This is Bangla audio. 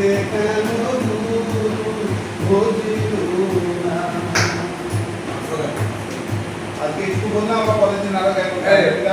কাটিতে কেন আজকে একটু বললাম পরের দিন আরও গাইবো।